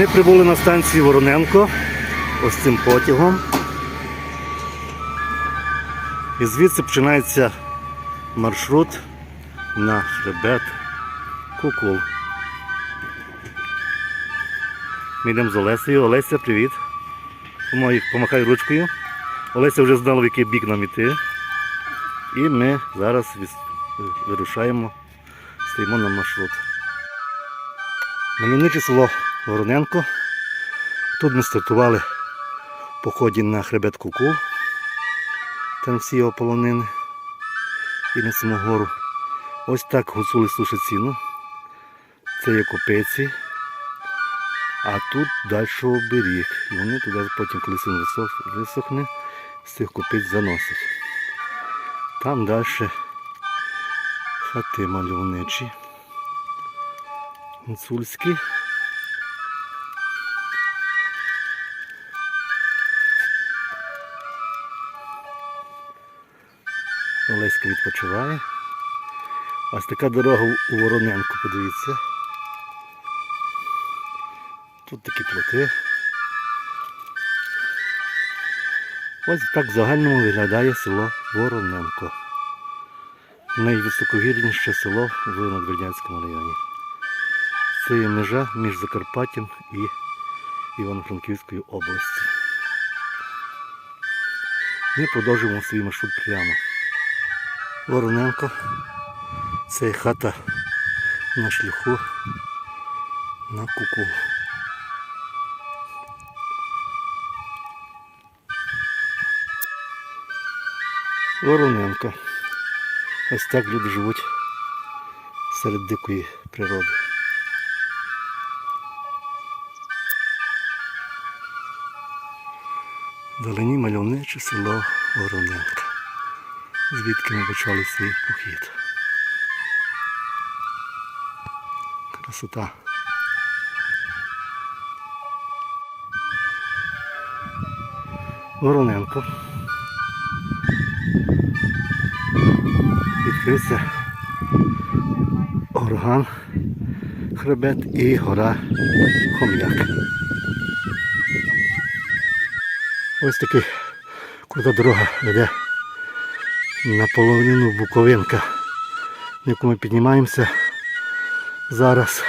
Ми прибули на станцію Вороненко ось цим потягом. І звідси починається маршрут на хребет Кукул. Ми йдемо з Олесею. Олеся, привіт. Помахай ручкою. Олеся вже знала, в який бік нам іти. І ми зараз вирушаємо, стоїмо на маршрут. Мальовниче село Вороненко. Тут ми стартували поході на хребет Куку. Там всі його полонини. І на саму гору. Ось так гуцули сушать ціну. Це є копиці. А тут далі оберіг. І вони туди потім, коли син висохне, з цих копиць заносять. Там далі хати мальовничі. Гуцульські. Олеська відпочиває. Ось така дорога у Вороненко, подивіться. Тут такі плоти. Ось так в загальному виглядає село Вороненко. Найвисокогірніше село в Надвірнянському районі. Це є межа між Закарпаттям і Івано-Франківською областю. Ми продовжуємо свій маршрут прямо. Вороненко. Це хата на шляху на куку. Вороненко. Ось так люди живуть серед дикої природи. Вдалині мальовниче село Вороненка, звідки ми почали свій похід. Красота. Вороненко. Відкрився орган, хребет і гора Хом'як. Ось такий крута дорога веде на половину Буковинка, яку ми піднімаємося зараз,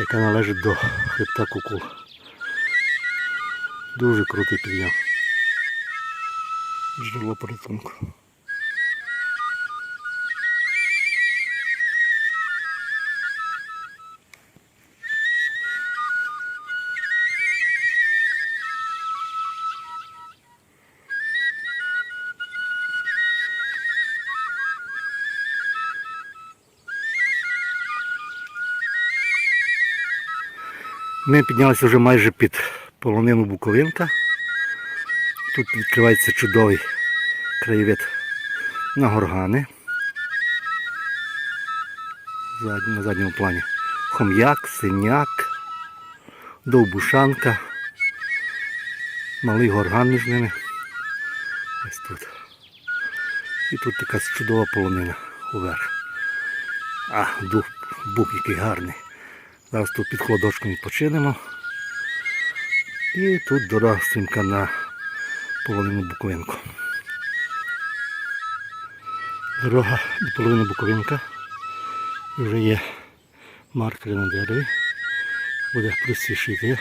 яка належить до хребта Кукул. Дуже крутий підйом. Джерело порятунку. Ми піднялися вже майже під полонину Буковинка. Тут відкривається чудовий краєвид на горгани. На задньому плані. Хом'як, синяк, довбушанка, малий горган між ними. Ось тут. І тут така чудова полонина уверх. А, дух, бук який гарний. Зараз тут під холодочком відпочинемо. І тут дорога стрімка на половину Буковинку. Дорога до половини Буковинка. Вже є маркери на дереві. Буде простіше йти.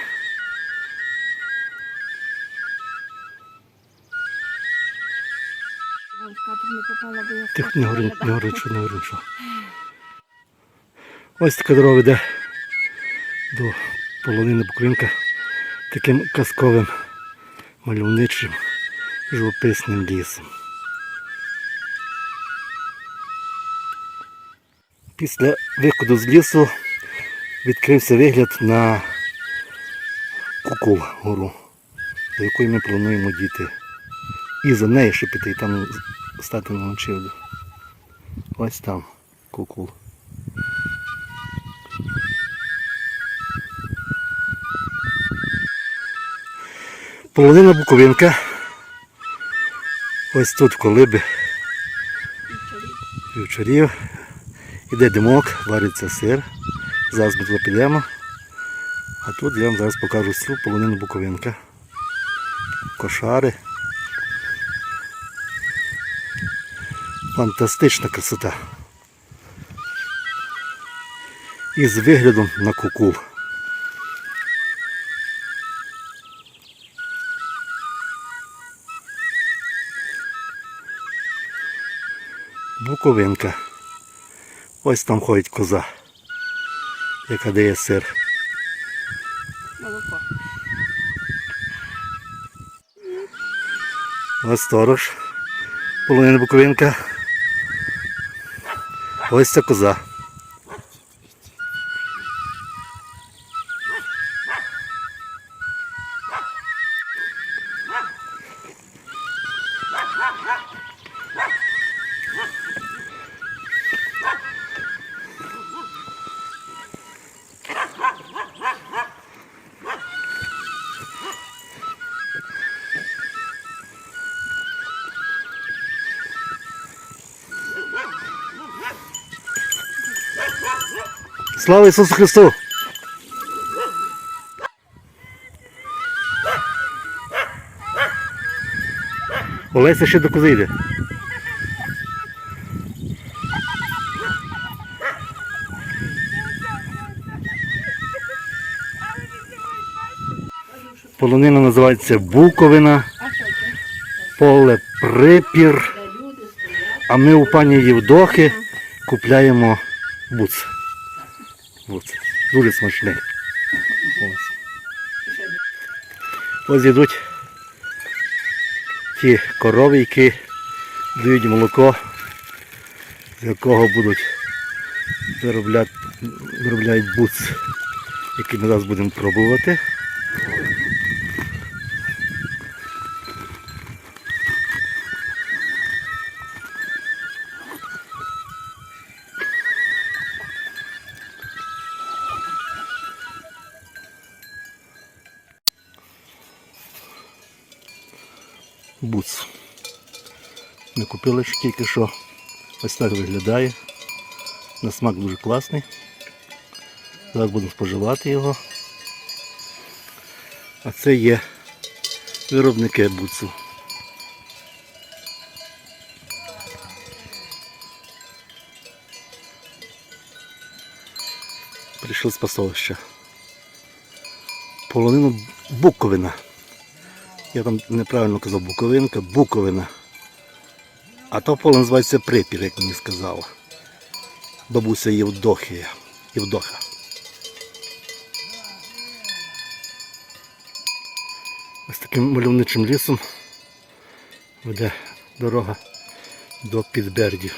Тих не говори, не говори, що не говори, що. Ось така дорога веде до полонини Буковинка таким казковим мальовничим живописним лісом. Після виходу з лісу відкрився вигляд на Кукул гору, до якої ми плануємо дійти. І за нею ще піти і там стати на ночівлю. Ось там кукул. Половина Буковинка. Ось тут в колиби А тут я вам зараз покажу всю полонину Буковинка. Кошари. Фантастична красота. І з виглядом на кукул. Буковинка. Ось там ходить коза, яка дає сир. Молоко. Ось сторож. Половина Буковинка. Ось ця коза. Слава Ісусу Христу! Олеся ще до кози йде. Полонина називається Буковина, поле припір. А ми у пані Євдохи купляємо буц. Буц. Дуже смачний. Ось. Ось йдуть ті корови, які дають молоко, з якого будуть виробляти, виробляють буц, який ми зараз будемо пробувати. Буц. Ми купили ще тільки що. Ось так виглядає. На смак дуже класний. Зараз будемо споживати його. А це є виробники буцу. Прийшли з пасовища. Полонину Буковина. Я там неправильно казав Буковинка, Буковина. А то поле називається Припір, як мені сказала. Бабуся Євдохія. Євдоха. Ось таким мальовничим лісом веде дорога до Підбердів.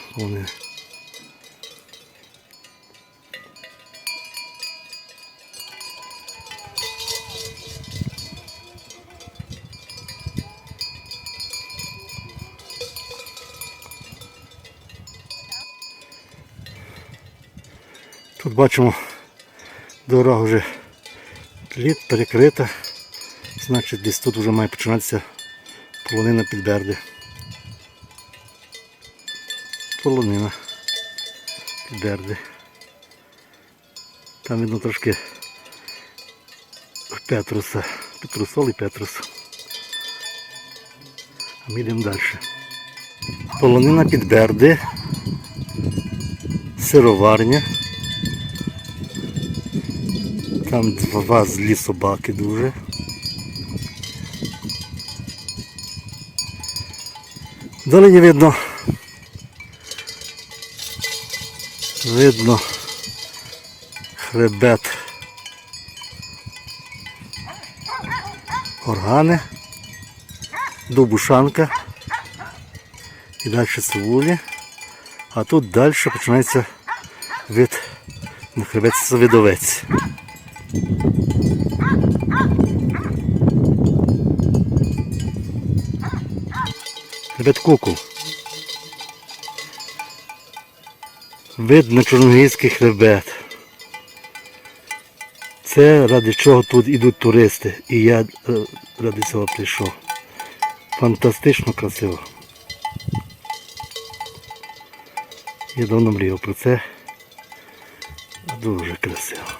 Вони бачимо, дорога вже лід перекрита. Значить десь тут вже має починатися полонина підберди. Полонина підберди. Там видно трошки Петруса. Петрусол і Петрус. А ми йдемо далі. Полонина підберди. Сироварня. Там два злі собаки дуже. Далі не видно. Видно хребет. Органи. Дубушанка. І далі цивулі. А тут далі починається вид на хребет Савідовець. Хребет куку. Видно чорногірський хребет. Це ради чого тут ідуть туристи. І я е, ради цього прийшов. Фантастично красиво. Я давно мріяв про це. Дуже красиво.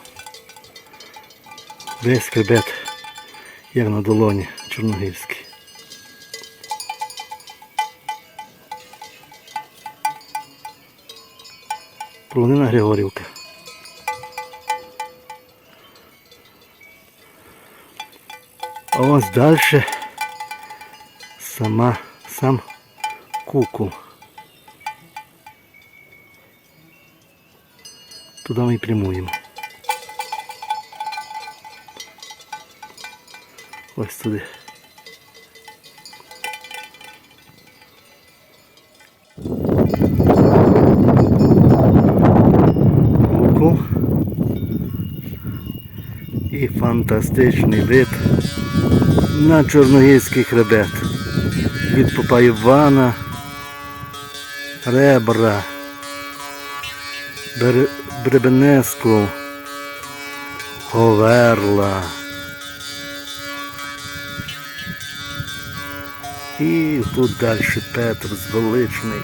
Весь хребет, як на долоні, Чорногірський. Полонина Григорівка. А ось далі сама сам куку. Туди ми й прямуємо. Ось туди. Куку. І фантастичний вид на Чорногірський хребет. Від Попа Івана, Ребра. Бребенеску, Говерла. І тут далі Петр з величний.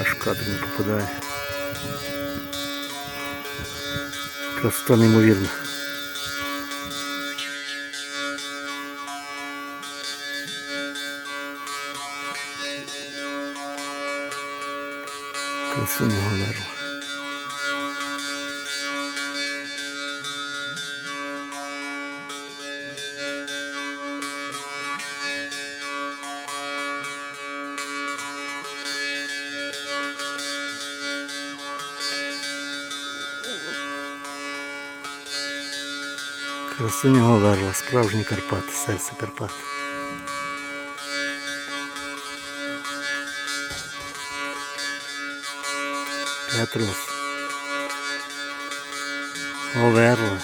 Аж кадр не попадає. Красота неймовірна. Красуня Говерла. Красуня Говерла, справжні Карпати, серце Карпат. Петрос. Говерла.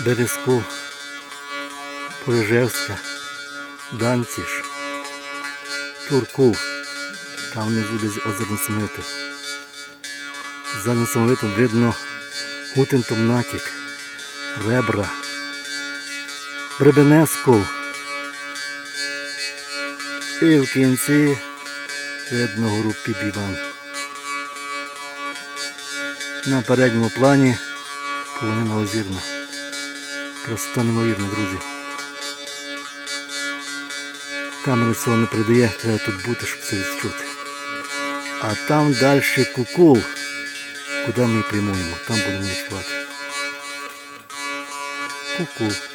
Березку. Порижевська. Данціш. Турку. Там внизу десь озерно Семити. За несамовитом видно гутентом натік, ребра, бребенеску. І в кінці видно гору Пібіван. На передньому плані полонина озірна. Красота неймовірна, друзі. Камера цього не придає, треба тут бути, щоб це відчути. А там далі кукул куди ми прямуємо, там будемо ночувати. Ку-ку.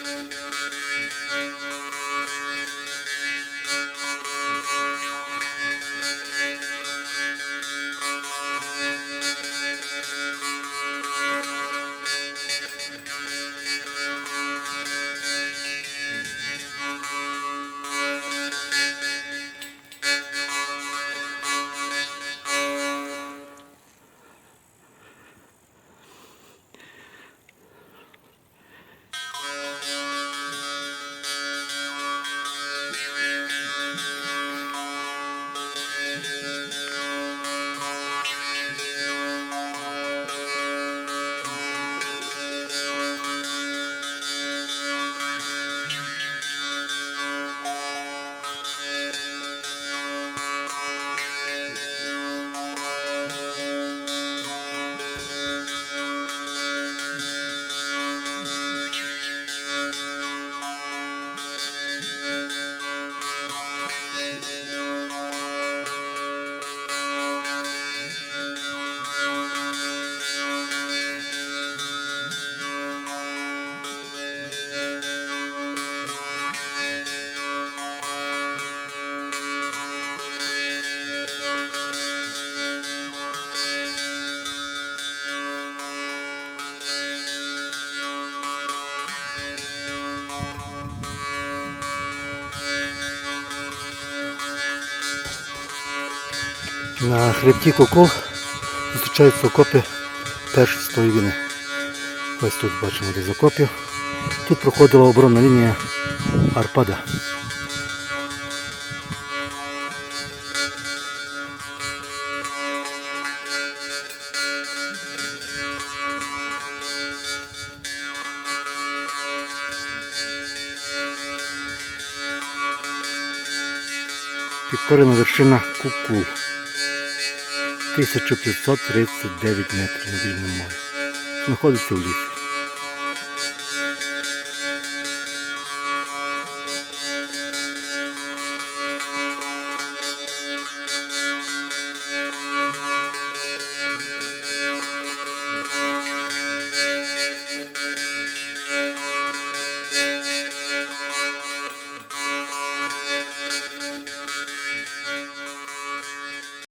На хребті Кокол зустрічаються окопи Першої світової війни. Ось тут бачимо десь окопів. Тут проходила оборонна лінія Арпада. Підкорена вершина Куку. 1539 метрів на вільному морі. Знаходиться в лісі.